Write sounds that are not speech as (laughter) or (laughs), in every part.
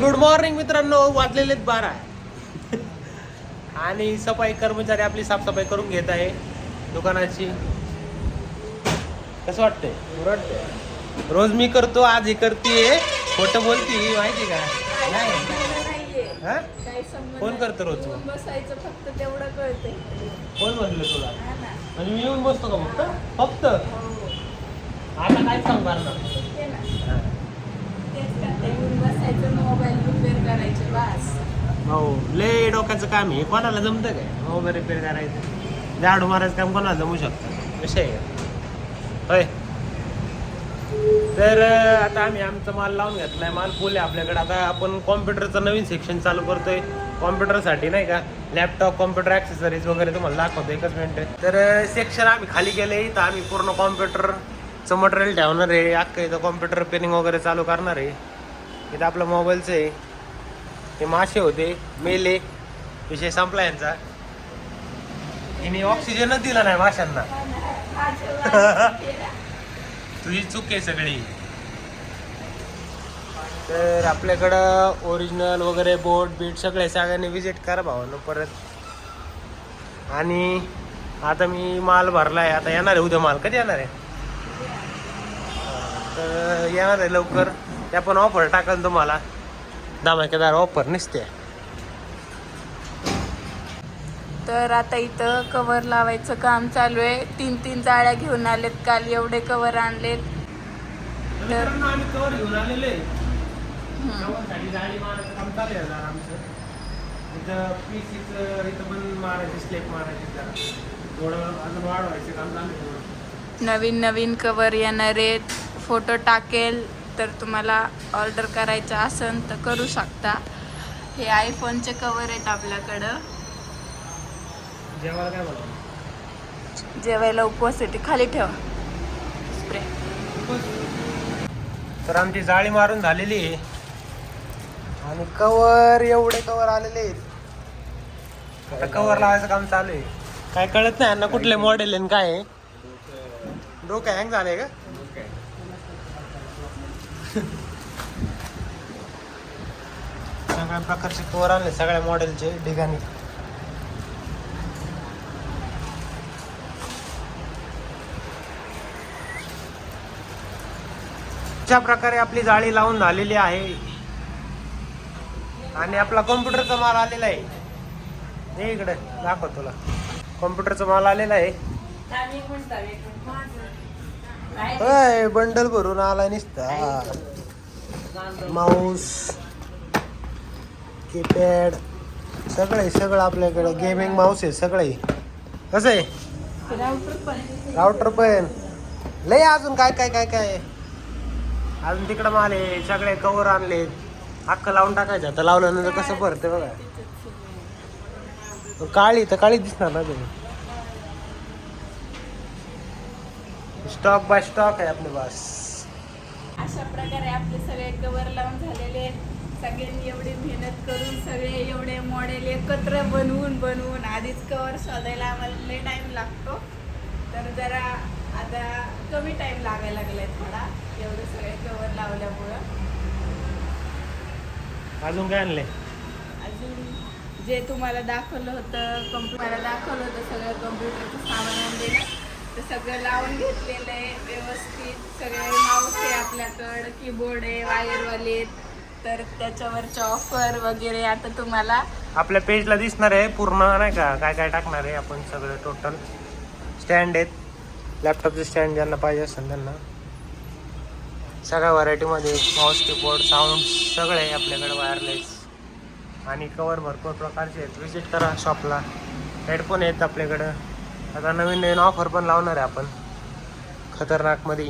Good morning मित्रांनो वाजलेले बारा. आणि सफाई कर्मचारी आपली साफसफाई करून घेत आहे दुकानाची. कसं वाटतंय? रोज मी करतो आज ही करते खोटं बोलती माहिती का? हा? संबंध कोण करतं रोज? बसायचं फक्त तेवढं कळते कोण म्हणलं तुला? हा म्हणजे मी येऊन बसतो का फक्त? फक्त? हो. आता काय सांगणार ना ते ना तेच करते येऊन बसायचं मोबाईल रिपेअर करायचे बस हो लय डोक्याचं काम आहे. कोणाला जमतं काय? हो, मोबाईल रिपेअर करायचं. झाडू मारायचं काम कोणाला जमू शकतं? विषय आहे. होय. तर अं, आता आम्ही आमचा माल लावून घेतलाय. माल फुल आहे आपल्याकडे. आता आपण कॉम्प्युटरचं नवीन सेक्शन चालू करतोय. कॉम्प्युटरसाठी नाही का? लॅपटॉप कॉम्प्युटर ॲक्सेसरीज वगैरे तुम्हाला दाखवतो एकच मिनिट तर सेक्शन आम्ही खाली गेले तर आम्ही पूर्ण कॉम्प्युटरचं मटेरियल ठेवणार आहे. अख्खं इथं कॉम्प्युटर रिपेअरिंग वगैरे चालू करणार आहे. इथं आपलं मोबाईलचं आहे. ते मासे होते मेले विषय संपला यांचा. हिने ऑक्सिजनच दिला नाही माशांना. (laughs) तुझी चूक आहे सगळी. तर आपल्याकडं ओरिजिनल वगैरे बोट बीट सगळे सगळ्यांनी विजिट करा भावानं परत. आणि आता मी माल भरलाय. आता येणार आहे उद्या माल कधी येणार आहे? तर येणार आहे लवकर. त्या पण ऑफर टाकन तुम्हाला. धमाकेदार ऑफर नसते. तर आता इथं कवर लावायचं काम चालू आहे. तीन तीन जाळ्या घेऊन आलेत काल एवढे कवर आणलेत. तर कवर घेऊन आलेले. नवीन नवीन कवर येणार आहेत. फोटो टाकेल. तर तुम्हाला ऑर्डर करायचं असेल तर करू शकता. हे आयफोनचे कवर आहेत आपल्याकडं. जेवायला काय बोलतो जेवायला उपवासाठी खाली ठेवा. स्प्रे तर आमची जाळी मारून झालेली आहे. आणि कवर एवढे कवर आलेले आहेत. आता कवर लावायचं काम चालू आहे. काय कळत नाही ना कुठले मॉडेल आहे काय आहे? डोकं हँग झाले का? सगळ्या प्रकारचे कवर आणले सगळ्या मॉडेलचे ठिकाणी अशा प्रकारे आपली जाळी लावून झालेली आहे आणि आपला कॉम्प्युटरचा माल आलेला आहे. हे इकडे दाखव तुला. कॉम्प्युटरचा माल आलेला आहे. होय बंडल भरून आला निसता. माऊस कीपॅड सगळे सगळं आपल्याकडे. गेमिंग माऊस आहे सगळे. कसं आहे? राऊटर पण. लय अजून काय काय काय काय? अजून तिकडं माल आहे सगळे कवर आणले. अख्ख लावून टाकायचं. आता लावल्यानंतर कसं भरते बघा. काळी तर काळी दिसणार ना तुम्ही? स्टॉक बाय स्टॉक आहे आपले बस अशा प्रकारे आपले सगळे कवर लावून झालेले आहेत. सगळ्यांनी एवढी मेहनत करून सगळे एवढे मॉडेल एकत्र बनवून बनवून आधीच कवर शोधायला आम्हाला लय टाइम लागतो. तर जरा आता कमी टाइम लागायला लागलाय थोडा. एवढे सगळे कवर लावल्यामुळं. अजून काय आणले अजून जे तुम्हाला दाखवलं होतं कम्प्युटरला दाखवलं होतं सगळं कम्प्युटरचं सामान आणलेलं. सगळं लावून घेतलेलं आहे व्यवस्थित. सगळे माऊस आहे आपल्याकडं कीबोर्ड आहे वायरवाले तर त्याच्यावरच्या ऑफर वगैरे आता तुम्हाला आपल्या पेजला दिसणार आहे पूर्ण नाही का? काय काय टाकणार आहे आपण सगळं टोटल स्टँड आहेत. लॅपटॉपचे स्टँड ज्यांना पाहिजे असेल त्यांना. सगळ्या व्हरायटीमध्ये माऊस कीबोर्ड साऊंड सगळे आहे आपल्याकडे वायरलेस आणि कवर भरपूर प्रकारचे आहेत. विजिट करा शॉपला हेडफोन आहेत आपल्याकडं. आता नवीन नवीन ऑफर पण लावणार आहे आपण. खतरनाकमध्ये.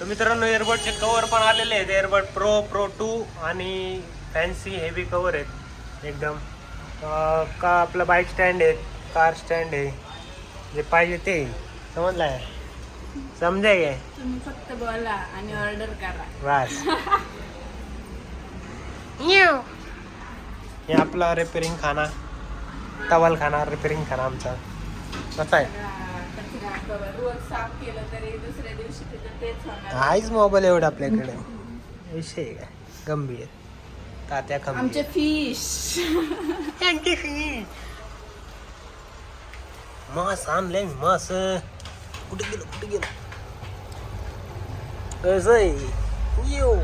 तर मित्रांनो एअरबडचे कवर पण आलेले आहेत. एअरबड प्रो प्रो टू आणि फॅन्सी हेवी कवर आहेत एकदम. का आपलं बाईक स्टँड आहेत कार स्टँड आहे. जे पाहिजे ते. समजलं आहे समजाय काय? तुम्ही फक्त बोला आणि ऑर्डर करा. बस. हे आपला रिपेरिंग खाना. टवाल खाना रिपेरिंग खाना आमचा. कसा आहे. कचरा कवर रोज साफ केलं तरी दुसऱ्या दिवशी तिथं तेच होणार आहेच मोबाईल एवढा आपल्याकडे. विषय आहे काय? गंभीर तात्या आमचे खंबीर फिश मास आणले मास. कुठे गेलो कुठे गेलो? कसं आहे येऊ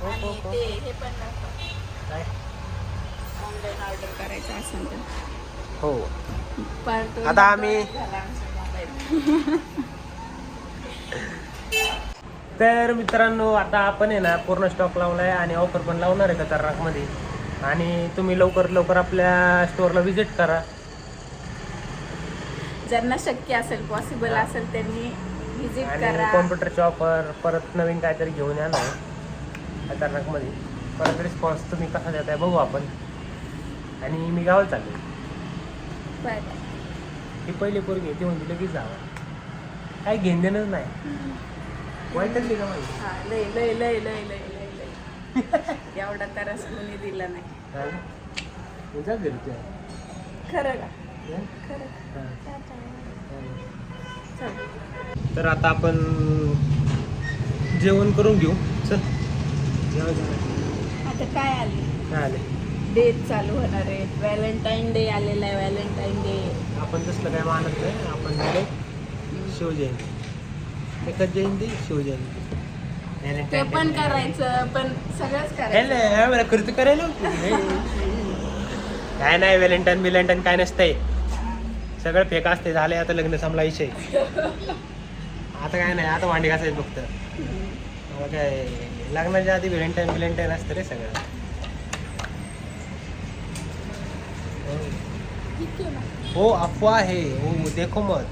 हो, आणि हो, हो. ते हे. पण काय? ऑनलाईन ऑर्डर करायचं असेल तर. हो. आता आम्ही- तर मित्रांनो आता आपण आहे ना पूर्ण स्टॉक लावलाय आणि ऑफर पण लावणार आहे खतरनाकमध्ये आणि तुम्ही लवकर लवकर आपल्या स्टोअरला व्हिजिट करा. ज्यांना शक्य असेल पॉसिबल. असेल त्यांनी व्हिजिट करा. कॉम्प्युटरचे ऑफर परत नवीन काहीतरी घेऊन येणार खतरनाकमध्ये परत रिस्पॉन्स तुम्ही कसा देताय बघू आपण. आणि मी गावात चाललो बाय बाय ही पहिली पोरगी ती म्हणजे लगेच जावं. काही घेण नाही. वाईटच का माहिती हा लय लय लय लय लय लय लय. एवढा तरच कोणी दिला नाही. काय? मग जा घरी तू. खरं का? हं? खरं हं. चल. तर आता आपण जेवण करून घेऊ. चल. जेवा जेवा. आता काय आले? काय आले? डे चालू होणार आहे. व्हॅलेंटाईन डे आलेला आहे व्हॅलेंटाईन डे आपण तसलं काय मानत नाही. आपण शिवजयंती. एकच जयंती शिवजयंती. ते पण करायचं पण सगळंच करायचं. खर्च करायला काय नाही व्हॅलेंटाईन बिलेंटाईन काय नसतंय. सगळं फेक असते झाले आता लग्न संपला विषय. आता काय नाही आता भांडी घासायचं फक्त. काय लग्नाच्या आधी व्हॅलेंटाईन बिलेंटाईन असतं रे सगळं ठीक आहे ना. हो अफवा आहे. हो देखो मत.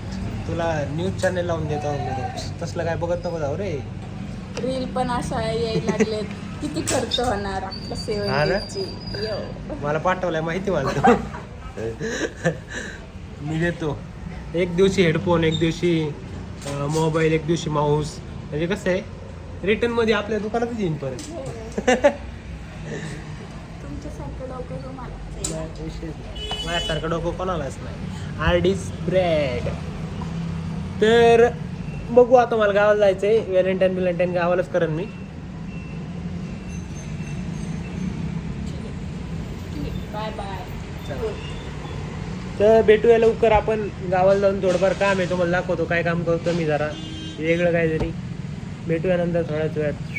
तुला न्यूज चॅनल लावून देतो. तसलं काय बघत नको जाऊ रे. रील पण अशा यायला किती खर्च होणार आपलं हा ना? मला पाठवलंय माहिती मला. तो. मी देतो. एक दिवशी हेडफोन एक दिवशी मोबाईल एक दिवशी माऊस. म्हणजे कसं आहे रिटर्नमध्ये आपल्या दुकानातच येईन परत. (laughs) विशेष नाही. माझ्यासारखं डोकं कोणालाच नाही. आरडीस ब्रॅड. तर बघू आता मला गावाला जायचंय. व्हॅलेंटाईन बिलेंटाईन गावालाच करेन मी. बाय बाय तर भेटूया लवकर आपण. गावाला जाऊन थोडंफार काम आहे. तुम्हाला दाखवतो काय काम करतो मी जरा. वेगळं काहीतरी. भेटूया नंतर थोड्याच वेळात.